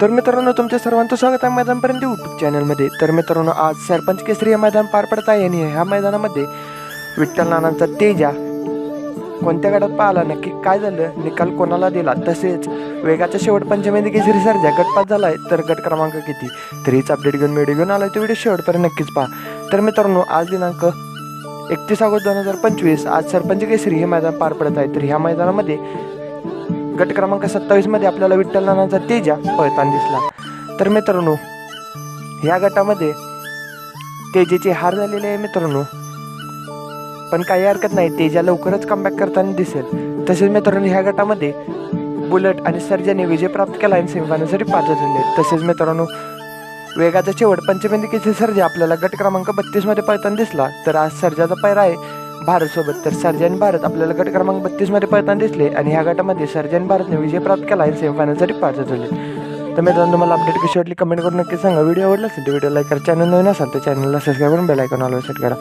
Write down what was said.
तर मित्रांनो तुमच्या सर्वांचं स्वागत आहे मैदानपर्यंत यूट्यूब चॅनलमध्ये तर मित्रांनो आज सरपंच केसरी हे मैदान पार पडत आहे आणि ह्या मैदानामध्ये विठ्ठल नानांचा तेजा कोणत्या गटात पाहिला नक्की काय झालं निकाल कोणाला दिला तसेच वेगाच्या शेवट पंचमेंदी केसरी सरजा गटपात झाला आहे तर गट क्रमांक किती? तर हीच अपडेट घेऊन व्हिडिओ घेऊन आला तो व्हिडिओ शेवटपर्यंत नक्कीच पहा. तर मित्रांनो आज दिनांक एकतीस ऑगस्ट दोन हजार पंचवीस आज सरपंच केसरी हे मैदान पार पडत आहे. तर ह्या मैदानामध्ये गट क्रमांक सत्तावीसमध्ये आपल्याला विठ्ठल नानांचा तेजा पळताना दिसला. तर मित्रांनो ह्या गटामध्ये तेजेची हार झालेली आहे मित्रांनो. पण काही हरकत नाही तेजा लवकरच कमबॅक करताना दिसेल. तसेच मित्रांनो ह्या गटामध्ये बुलेट आणि सर्जाने विजय प्राप्त केला आणि सेमीफायनलसाठी पात्र झाले तसेच मित्रांनो वेगाचा शेवट पंचमेंदिकेचे सर्जा आपल्याला गट क्रमांक बत्तीसमध्ये पळताना दिसला. तर आज सर्जाचा पैरा आहे भारतसोबत. तर सर्जन भारत आपल्याला गट क्रमांक बत्तीसमध्ये पळताना दिसले आणि ह्या गटामध्ये सर्जन भारतने विजय प्राप्त केला आणि सेमीफायनलसाठी पात्र झाले तर मित्रांनो तुम्हाला अपडेट कशी वाटली? कमेंट करून नक्की सांगा. व्हिडिओ आवडला असेल तर व्हिडिओ लाईक करा. चॅनल नवीन असाल तर चॅनलला सबस्क्राईब करून बेल आयकॉन ऑलवेज सेट करा.